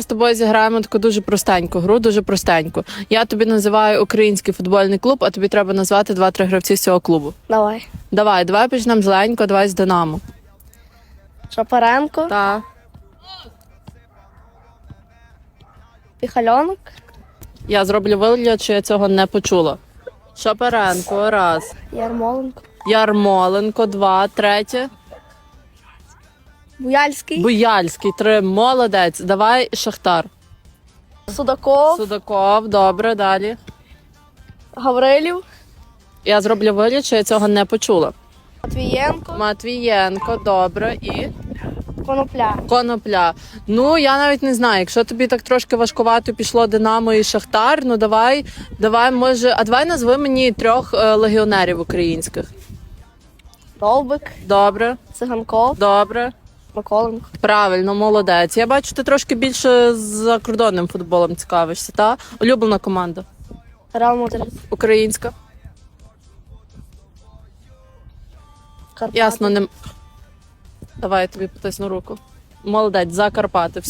З тобою зіграємо таку дуже простеньку гру, дуже простеньку. Я тобі називаю український футбольний клуб, а тобі треба назвати два-три гравці з цього клубу. Давай. Давай, давай почнемо зеленько, давай з Динамо. Шапаренко, Так. Піхальонок, Я зроблю вигляд, що я цього не почула. Шапаренко, раз. Ярмоленко, Ярмоленко, два, третє. Буяльський, Буяльський, три. Молодець. Давай Шахтар. Судаков, Судаков, добре, далі. Гаврилів, Я зроблю вигляд, що я цього не почула. Матвієнко, Матвієнко, добре, і Конопля. Конопля. Ну я навіть не знаю. Якщо тобі так трошки важкувато пішло Динамо і Шахтар, ну давай, давай, може, а давай назви мені трьох е, легіонерів українських. Довбик, Добре, Циганков, добре. Миколенко. Правильно, молодець. Я бачу, ти трошки більше з закордонним футболом цікавишся, та? Улюблена команда. Реал Мадрид. Українська. Карпати. Ясно, не. Давай я тобі потисну руку. Молодець, Закарпати.